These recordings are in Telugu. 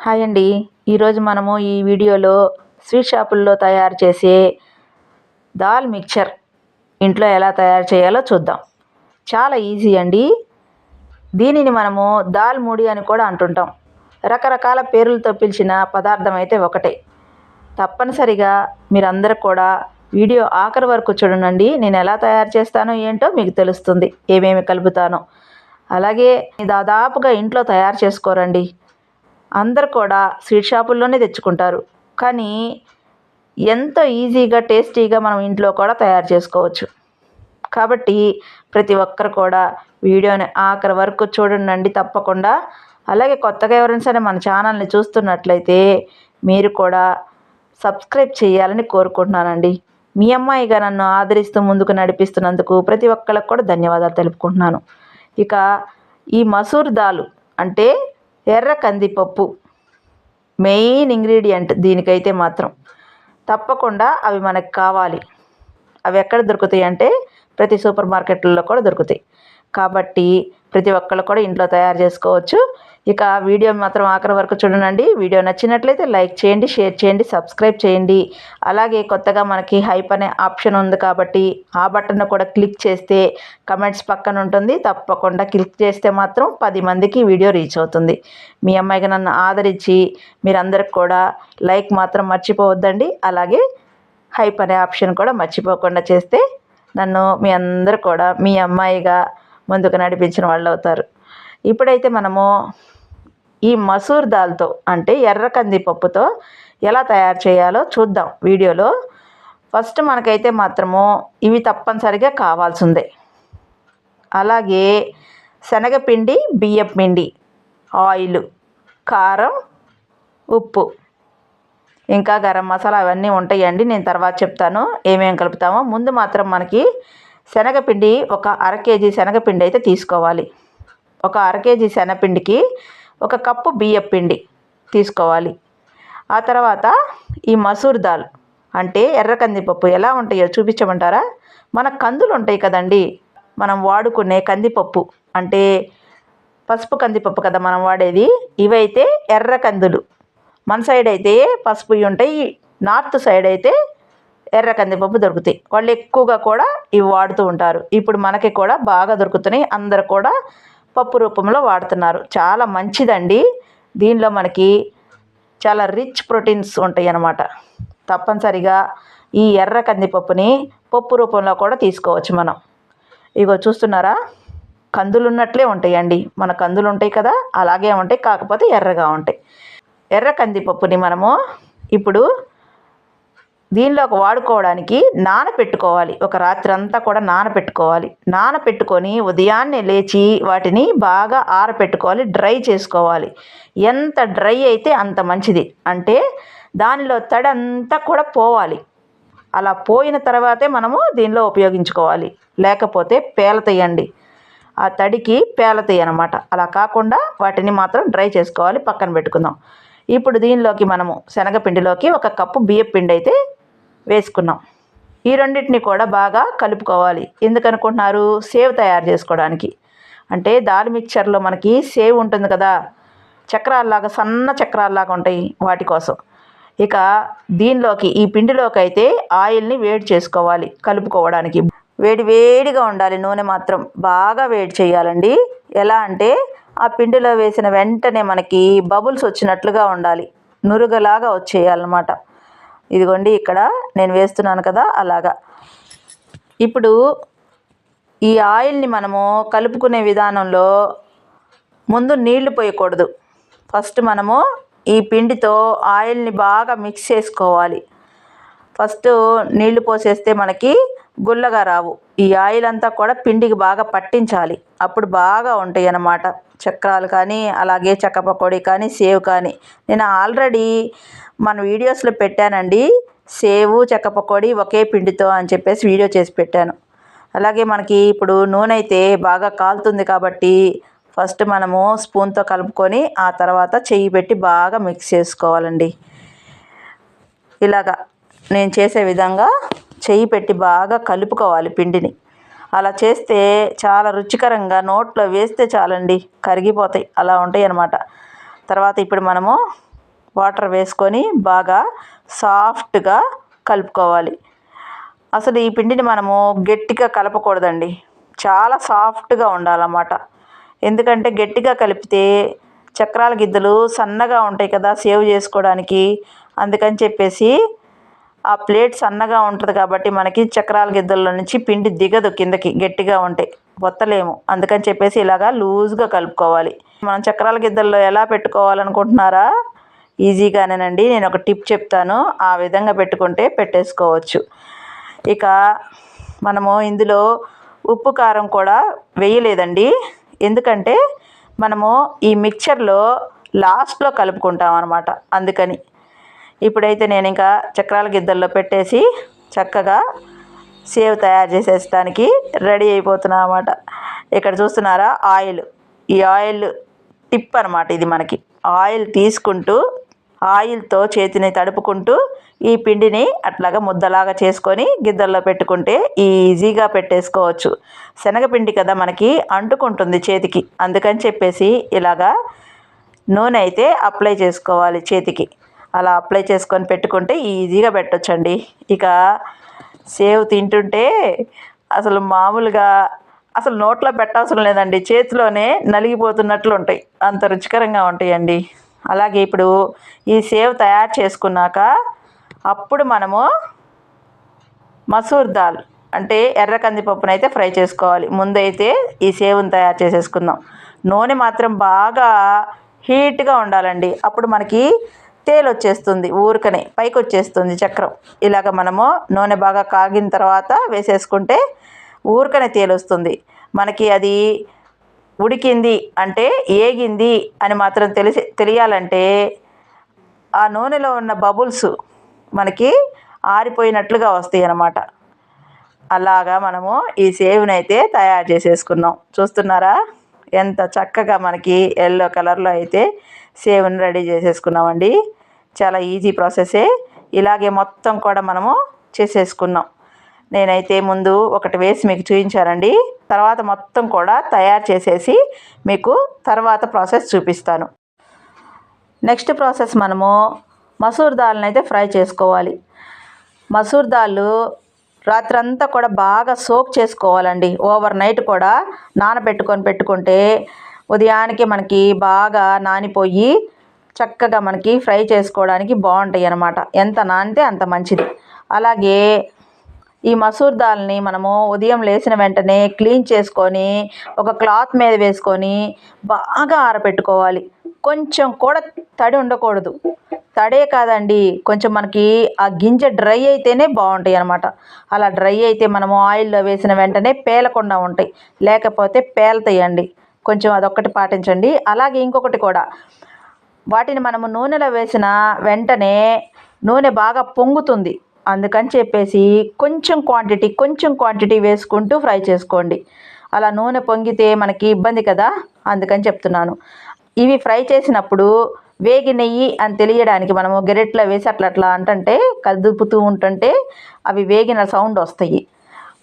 హాయ్ అండి. ఈరోజు మనము ఈ వీడియోలో స్వీట్ షాపుల్లో తయారు చేసే దాల్ మిక్చర్ ఇంట్లో ఎలా తయారు చేయాలో చూద్దాం. చాలా ఈజీ అండి. దీనిని మనము దాల్ ముడి అని కూడా అంటుంటాం. రకరకాల పేర్లతో పిలిచిన పదార్థం అయితే ఒకటే. తప్పనిసరిగా మీరందరూ కూడా వీడియో ఆఖరి వరకు చూడండి నేను ఎలా తయారు చేస్తానో ఏంటో మీకు తెలుస్తుంది. ఏమేమి కలుపుతానో. అలాగే దాదాపుగా ఇంట్లో తయారు చేసుకోరండి. అందరు కూడా స్వీట్ షాపుల్లోనే తెచ్చుకుంటారు. కానీ ఎంతో ఈజీగా టేస్టీగా మనం ఇంట్లో కూడా తయారు చేసుకోవచ్చు. కాబట్టి ప్రతి ఒక్కరు కూడా వీడియోని ఆఖరి వరకు చూడండి తప్పకుండా. అలాగే కొత్తగా ఎవరైనా సరే మన ఛానల్ని చూస్తున్నట్లయితే మీరు కూడా సబ్స్క్రైబ్ చేయాలని కోరుకుంటున్నానండి. మీ అమ్మాయిగా నన్ను ఆదరిస్తూ ముందుకు నడిపిస్తున్నందుకు ప్రతి ఒక్కరికి కూడా ధన్యవాదాలు తెలుపుకుంటున్నాను. ఇక ఈ మసూర్ దాల్ అంటే ఎర్ర కందిపప్పు. మెయిన్ ఇంగ్రీడియంట్ దీనికైతే మాత్రం. తప్పకుండా అవి మనకు కావాలి. అవి ఎక్కడ దొరుకుతాయి అంటే ప్రతి సూపర్ మార్కెట్లలో కూడా దొరుకుతాయి. కాబట్టి ప్రతి ఒక్కళ్ళు కూడా ఇంట్లో తయారు చేసుకోవచ్చు. ఇక వీడియో మాత్రం ఆఖరి వరకు చూడండి. వీడియో నచ్చినట్లయితే లైక్ చేయండి షేర్ చేయండి సబ్స్క్రైబ్ చేయండి. అలాగే కొత్తగా మనకి హైప్ అనే ఆప్షన్ ఉంది కాబట్టి ఆ బటన్ కూడా క్లిక్ చేస్తే కమెంట్స్ పక్కన ఉంటుంది. తప్పకుండా క్లిక్ చేస్తే మాత్రం పది మందికి వీడియో రీచ్ అవుతుంది. మీ అమ్మాయికి నన్ను ఆదరించి మీరందరికి కూడా లైక్ మాత్రం మర్చిపోవద్దండి. అలాగే హైప్ అనే ఆప్షన్ కూడా మర్చిపోకుండా చేస్తే నన్ను మీ అందరు కూడా మీ అమ్మాయిగా ముందుకు నడిపించిన వాళ్ళు అవుతారు ఇప్పుడైతే మనము ఈ మసూర్ దాల్తో అంటే ఎర్ర కందిపప్పుతో ఎలా తయారు చేయాలో చూద్దాం వీడియోలో. ఫస్ట్ మనకైతే మాత్రము ఇవి తప్పనిసరిగా కావాల్సిందే. అలాగే శనగపిండి బియ్యం పిండి ఆయిల్ కారం ఉప్పు. ఇంకా గరం మసాలా అవన్నీ ఉంటాయండి. నేను తర్వాత చెప్తాను ఏమేమి కలుపుతామో. ముందు మాత్రం మనకి శనగపిండి ఒక అర కేజీ శనగపిండి అయితే తీసుకోవాలి. ఒక అర కేజీ శనగపిండికి ఒక కప్పు బియ్యం పిండి తీసుకోవాలి. ఆ తర్వాత ఈ మసూర్ దాల్ అంటే ఎర్ర కందిపప్పు ఎలా ఉంటాయో చూపించమంటారా? మన కందులు ఉంటాయి కదండి మనం వాడుకునే కందిపప్పు అంటే పసుపు కందిపప్పు కదా మనం వాడేది ఇవైతే ఎర్ర కందులు. మన సైడ్ అయితే పసుపు ఉంటాయి నార్త్ సైడ్ అయితే ఎర్ర కందిపప్పు దొరుకుతాయి. వాళ్ళు ఎక్కువగా కూడా ఇవి వాడుతూ ఉంటారు. ఇప్పుడు మనకి కూడా బాగా దొరుకుతున్నాయి అందరు కూడా పప్పు రూపంలో వాడుతున్నారు. చాలా మంచిదండి. దీనిలో మనకి చాలా రిచ్ ప్రోటీన్స్ ఉంటాయి అన్నమాట తప్పనిసరిగా ఈ ఎర్ర కందిపప్పుని పప్పు రూపంలో కూడా తీసుకోవచ్చు మనం. ఇగో చూస్తున్నారా? కందులు ఉన్నట్లే ఉంటాయండి. మన కందులు ఉంటాయి కదా అలాగే ఉంటాయి. కాకపోతే ఎర్రగా ఉంటాయి. ఎర్ర కందిపప్పుని మనము ఇప్పుడు దీనిలోకి వాడుకోవడానికి నానపెట్టుకోవాలి ఒక రాత్రి అంతా కూడా నానపెట్టుకోవాలి నానపెట్టుకొని ఉదయాన్నే లేచి వాటిని బాగా ఆరపెట్టుకోవాలి. డ్రై చేసుకోవాలి. ఎంత డ్రై అయితే అంత మంచిది. అంటే దానిలో తడి అంతా కూడా పోవాలి. అలా పోయిన తర్వాతే మనము దీనిలో ఉపయోగించుకోవాలి. లేకపోతే పేలతాయండి ఆ తడికి పేలతాయి అనమాట అలా కాకుండా వాటిని మాత్రం డ్రై చేసుకోవాలి. పక్కన పెట్టుకుందాం. ఇప్పుడు దీనిలోకి మనము శనగపిండిలోకి ఒక కప్పు బియ్యం పిండి అయితే వేసుకున్నాం. ఈ రెండింటిని కూడా బాగా కలుపుకోవాలి. ఎందుకనుకుంటున్నారు? సేవ్ తయారు చేసుకోవడానికి. అంటే దాల్ మిక్చర్లో మనకి సేవ్ ఉంటుంది కదా. చక్రాల్లాగా సన్న చక్రాల్లాగా ఉంటాయి వాటి కోసం. ఇక దీనిలోకి ఈ పిండిలోకి అయితే ఆయిల్ని వేడి చేసుకోవాలి కలుపుకోవడానికి. వేడి వేడిగా ఉండాలి. నూనె మాత్రం బాగా వేడి చేయాలండి. ఎలా అంటే ఆ పిండిలో వేసిన వెంటనే మనకి బబుల్స్ వచ్చినట్లుగా ఉండాలి. నురుగలాగా వచ్చేయాలన్నమాట. ఇదిగోండి ఇక్కడ నేను వేస్తున్నాను కదా అలాగా. ఇప్పుడు ఈ ఆయిల్ని మనము కలుపుకునే విధానంలో ముందు నీళ్ళు పోయకూడదు. ఫస్ట్ మనము ఈ పిండితో ఆయిల్ని బాగా మిక్స్ చేసుకోవాలి. ఫస్ట్ నీళ్ళు పోసేస్తే మనకి గుల్లగా రావు. ఈ ఆయిల్ అంతా కూడా పిండికి బాగా పట్టించాలి. అప్పుడు బాగా ఉంటాయి అన్నమాట. చక్రాలు కానీ అలాగే చెక్క పకోడీ కానీ సేవ్ కానీ. నేను ఆల్రెడీ మన వీడియోస్లో పెట్టానండి. సేవు చెక్క పకోడీ ఒకే పిండితో అని చెప్పేసి వీడియో చేసి పెట్టాను. అలాగే మనకి ఇప్పుడు నూనె అయితే బాగా కాలుతుంది కాబట్టి ఫస్ట్ మనము స్పూన్తో కలుపుకొని ఆ తర్వాత చెయ్యి పెట్టి బాగా మిక్స్ చేసుకోవాలండి. ఇలాగా నేను చేసే విధంగా చెయ్యి పెట్టి బాగా కలుపుకోవాలి పిండిని. అలా చేస్తే చాలా రుచికరంగా నోట్లో వేస్తే చాలండి కరిగిపోతాయి. అలా ఉంటాయి అన్నమాట తర్వాత ఇప్పుడు మనము వాటర్ వేసుకొని బాగా సాఫ్ట్గా కలుపుకోవాలి. అసలు ఈ పిండిని మనము గట్టిగా కలపకూడదండి. చాలా సాఫ్ట్గా ఉండాలన్నమాట. ఎందుకంటే గట్టిగా కలిపితే చక్రాల గిద్దలు సన్నగా ఉంటాయి కదా సేవ్ చేసుకోవడానికి. అందుకని చెప్పేసి ఆ ప్లేట్ సన్నగా ఉంటుంది కాబట్టి మనకి చక్రాల గిద్దల్లో నుంచి పిండి దిగదు కిందకి గట్టిగా ఉంటాయి బొత్తలేము అందుకని చెప్పేసి ఇలాగా లూజ్గా కలుపుకోవాలి. మనం చక్రాల గిద్దల్లో ఎలా పెట్టుకోవాలనుకుంటున్నారా? ఈజీగానేనండి. నేను ఒక టిప్ చెప్తాను. ఆ విధంగా పెట్టుకుంటే పెట్టేసుకోవచ్చు. ఇక మనము ఇందులో ఉప్పు కారం కూడా వేయలేదండి. ఎందుకంటే మనము ఈ మిక్చర్లో లాస్ట్లో కలుపుకుంటాం అనమాట అందుకని. ఇప్పుడైతే నేను ఇంకా చక్రాల గిద్దల్లో పెట్టేసి చక్కగా సేవ్ తయారు చేసేసడానికి రెడీ అయిపోతున్నా అనమాట ఇక్కడ చూస్తున్నారా? ఆయిల్. ఈ ఆయిల్ టిప్ అనమాట ఇది మనకి. ఆయిల్ తీసుకుంటూ ఆయిల్తో చేతిని తడుపుకుంటూ ఈ పిండిని అట్లాగా ముద్దలాగా చేసుకొని గిద్దల్లో పెట్టుకుంటే ఈజీగా పెట్టేసుకోవచ్చు. శనగపిండి కదా మనకి అంటుకుంటుంది చేతికి. అందుకని చెప్పేసి ఇలాగా నూనె అయితే అప్లై చేసుకోవాలి చేతికి. అలా అప్లై చేసుకొని పెట్టుకుంటే ఈజీగా పెట్టొచ్చండి. ఇక సేవ్ తింటుంటే అసలు మామూలుగా అసలు నోట్లో పెట్టవసరం లేదండి. చేతిలోనే నలిగిపోతున్నట్లు ఉంటాయి అంత రుచికరంగా ఉంటాయండి. అలాగే ఇప్పుడు ఈ సేవ్ తయారు చేసుకున్నాక అప్పుడు మనము మసూర్ దాల్ అంటే ఎర్ర కందిపప్పును అయితే ఫ్రై చేసుకోవాలి. ముందైతే ఈ సేవును తయారు చేసేసుకుందాం. నూనె మాత్రం బాగా హీట్గా ఉండాలండి. అప్పుడు మనకి తేలు వచ్చేస్తుంది ఊరికనే పైకి వచ్చేస్తుంది చక్రం. ఇలాగ మనము నూనె బాగా కాగిన తర్వాత వేసేసుకుంటే ఊరికనే తేలు వస్తుంది. మనకి అది ఉడికింది అంటే ఏగింది అని మాత్రం తెలిసి తెలియాలంటే ఆ నూనెలో ఉన్న బబుల్స్ మనకి ఆరిపోయినట్లుగా వస్తాయి అన్నమాట. అలాగా మనము ఈ సేవ్ని అయితే తయారు చేసేసుకున్నాం. చూస్తున్నారా? ఎంత చక్కగా మనకి ఎల్లో కలర్లో అయితే సేవ్ని రెడీ చేసేసుకున్నామండి. చాలా ఈజీ ప్రాసెసే. ఇలాగే మొత్తం కూడా మనము చేసేసుకున్నాం. నేనైతే ముందు ఒకటి వేసి మీకు చూపించానండి. తర్వాత మొత్తం కూడా తయారు చేసేసి మీకు తర్వాత ప్రాసెస్ చూపిస్తాను. నెక్స్ట్ ప్రాసెస్ మనము మసూర్ దాల్ని అయితే ఫ్రై చేసుకోవాలి. మసూర్ దాళ్ళు రాత్రంతా కూడా బాగా సోక్ చేసుకోవాలండి. ఓవర్ నైట్ కూడా నానబెట్టుకొని పెట్టుకుంటే ఉదయానికి మనకి బాగా నానిపోయి చక్కగా మనకి ఫ్రై చేసుకోవడానికి బాగుంటాయి అన్నమాట ఎంత నానితే అంత మంచిది. అలాగే ఈ మసూర్ దాల్ని మనము ఉదయం లేచిన వెంటనే క్లీన్ చేసుకొని ఒక క్లాత్ మీద వేసుకొని బాగా ఆరబెట్టుకోవాలి కొంచెం కూడా తడి ఉండకూడదు. తడే కాదండి కొంచెం మనకి ఆ గింజ డ్రై అయితేనే బాగుంటాయి అనమాట అలా డ్రై అయితే మనము ఆయిల్లో వేసిన వెంటనే పేలకుండా ఉంటాయి. లేకపోతే పేలతాయండి. కొంచెం అదొక్కటి పాటించండి. అలాగే ఇంకొకటి కూడా వాటిని మనము నూనెలో వేసిన వెంటనే నూనె బాగా పొంగుతుంది. అందుకని చెప్పేసి కొంచెం క్వాంటిటీ కొంచెం క్వాంటిటీ వేసుకుంటూ ఫ్రై చేసుకోండి. అలా నూనె పొంగితే మనకి ఇబ్బంది కదా? అందుకని చెప్తున్నాను. ఇవి ఫ్రై చేసినప్పుడు వేగి నెయ్యి అని తెలియడానికి మనము గెరెట్లో వేసి అట్లా అట్లా అంటుంటే కదుపుతూ ఉంటుంటే అవి వేగిన సౌండ్ వస్తాయి.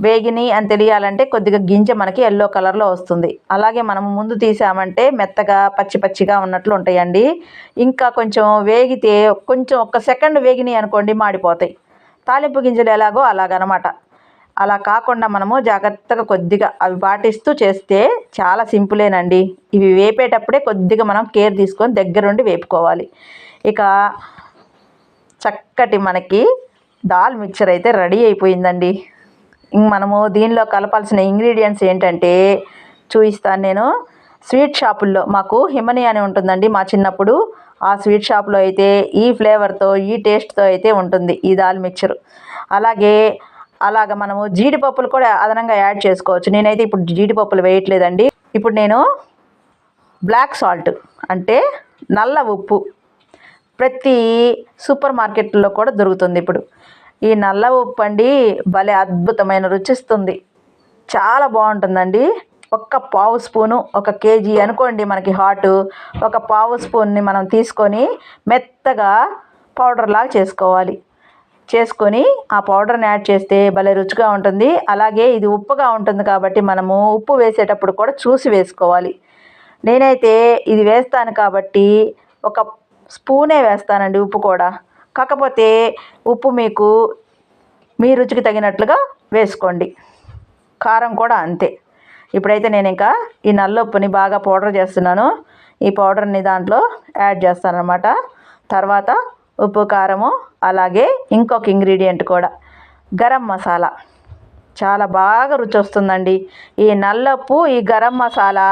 వేగిని అని తెలియాలంటే కొద్దిగా గింజ మనకి ఎల్లో కలర్లో వస్తుంది. అలాగే మనం ముందు తీసామంటే మెత్తగా పచ్చి పచ్చిగా ఉన్నట్లు ఉంటాయండి. ఇంకా కొంచెం వేగితే కొంచెం ఒక్క సెకండ్ వేగినాయి అనుకోండి మాడిపోతాయి. తాలింపు గింజలు ఎలాగో అలాగనమాట. అలా కాకుండా మనము జాగ్రత్తగా కొద్దిగా అవి పాటిస్తూ చేస్తే చాలా సింపులేనండి. ఇవి వేపేటప్పుడే కొద్దిగా మనం కేర్ తీసుకొని దగ్గరుండి వేపుకోవాలి. ఇక చక్కటి మనకి దాల్ మిక్చర్ అయితే రెడీ అయిపోయిందండి. మనము దీనిలో కలపాల్సిన ఇంగ్రీడియంట్స్ ఏంటంటే చూపిస్తాను నేను. స్వీట్ షాపుల్లో మాకు హిమని అని ఉంటుందండి మా చిన్నప్పుడు. ఆ స్వీట్ షాప్లో అయితే ఈ ఫ్లేవర్తో ఈ టేస్ట్తో అయితే ఉంటుంది ఈ దాల్ మిక్చర్. అలాగే అలాగ మనము జీడిపప్పులు కూడా అదనంగా యాడ్ చేసుకోవచ్చు. నేనైతే ఇప్పుడు జీడిపప్పులు వేయట్లేదండి. ఇప్పుడు నేను బ్లాక్ సాల్ట్ అంటే నల్ల ఉప్పు ప్రతి సూపర్ మార్కెట్లో కూడా దొరుకుతుంది ఇప్పుడు. ఈ నల్ల ఉప్పు అండి భలే అద్భుతమైన రుచిస్తుంది. చాలా బాగుంటుందండి. ఒక్క పావు స్పూను ఒక కేజీ అనుకోండి మనకి హాటు. ఒక పావు స్పూన్ని మనం తీసుకొని మెత్తగా పౌడర్ లాగా చేసుకోవాలి. చేసుకొని ఆ పౌడర్ని యాడ్ చేస్తే భలే రుచిగా ఉంటుంది. అలాగే ఇది ఉప్పుగా ఉంటుంది కాబట్టి మనము ఉప్పు వేసేటప్పుడు కూడా చూసి వేసుకోవాలి. నేనైతే ఇది వేస్తాను కాబట్టి ఒక స్పూనే వేస్తానండి ఉప్పు కూడా. కాకపోతే ఉప్పు మీకు మీ రుచికి తగినట్లుగా వేసుకోండి. కారం కూడా అంతే. ఇప్పుడైతే నేను ఇంకా ఈ నల్లొప్పుని బాగా పౌడర్ చేస్తున్నాను. ఈ పౌడర్ని దాంట్లో యాడ్ చేస్తాను అనమాట తర్వాత ఉప్పు కారము అలాగే ఇంకొక ఇంగ్రీడియంట్ కూడా. గరం మసాలా. చాలా బాగా రుచి వస్తుందండి ఈ నల్లప్పు ఈ గరం మసాలా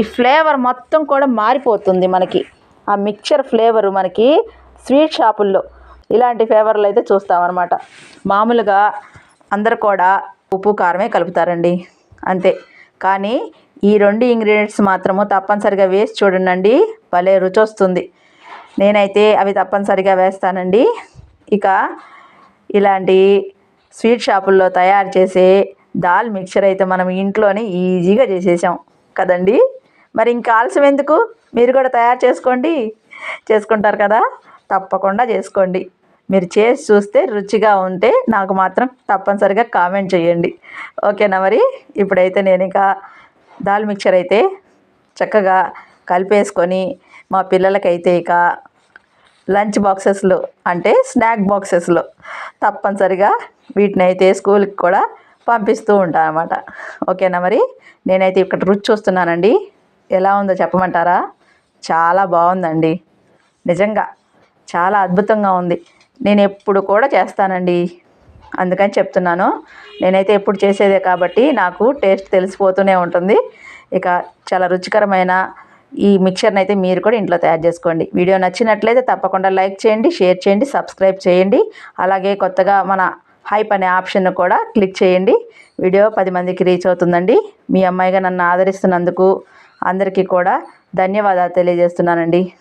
ఈ ఫ్లేవర్ మొత్తం కూడా మారిపోతుంది మనకి. ఆ మిక్చర్ ఫ్లేవరు మనకి స్వీట్ షాపుల్లో ఇలాంటి ఫ్లేవర్లు అయితే చూస్తామన్నమాట. మామూలుగా అందరు కూడా ఉప్పు కారమే కలుపుతారండి. అంతే. కానీ ఈ రెండు ఇంగ్రీడియంట్స్ మాత్రము తప్పనిసరిగా వేసి చూడండి భలే రుచి వస్తుంది నేనైతే అవి తప్పనిసరిగా వేస్తానండి. ఇక ఇలాంటి స్వీట్ షాపుల్లో తయారు చేసే దాల్ మిక్చర్ అయితే మనం ఇంట్లోనే ఈజీగా చేసేసాం కదండి. మరి ఇంకా ఆలస్యం ఎందుకు? మీరు కూడా తయారు చేసుకోండి. చేసుకుంటారు కదా? తప్పకుండా చేసుకోండి. మీరు చేసి చూస్తే రుచిగా ఉంటే నాకు మాత్రం తప్పనిసరిగా కామెంట్ చేయండి. ఓకేనా మరి? ఇప్పుడైతే నేను ఇంకా దాల్ మిక్చర్ అయితే చక్కగా కలిపేసుకొని మా పిల్లలకైతే ఇక లంచ్ బాక్సెస్లో అంటే స్నాక్ బాక్సెస్లో తప్పనిసరిగా వీటిని అయితే స్కూల్కి కూడా పంపిస్తూ ఉంటాను అనమాట ఓకేనా మరి? నేనైతే ఇక్కడ రుచి చూస్తున్నానండి. ఎలా ఉందో చెప్పమంటారా? చాలా బాగుందండి. నిజంగా చాలా అద్భుతంగా ఉంది. నేను ఎప్పుడు కూడా చేస్తానండి. అందుకని చెప్తున్నాను. నేనైతే ఎప్పుడు చేసేదే కాబట్టి నాకు టేస్ట్ తెలిసిపోతూనే ఉంటుంది. ఇక చాలా రుచికరమైన ఈ మిక్చర్ని అయితే మీరు కూడా ఇంట్లో తయారు చేసుకోండి. వీడియో నచ్చినట్లయితే తప్పకుండా లైక్ చేయండి షేర్ చేయండి సబ్స్క్రైబ్ చేయండి. అలాగే కొత్తగా మన హైప్ అనే ఆప్షన్ కూడా క్లిక్ చేయండి. వీడియో పది మందికి రీచ్ అవుతుందండి. మీ అమ్మాయిగా నన్ను ఆదరిస్తున్నందుకు అందరికీ కూడా ధన్యవాదాలు తెలియజేస్తున్నానండి.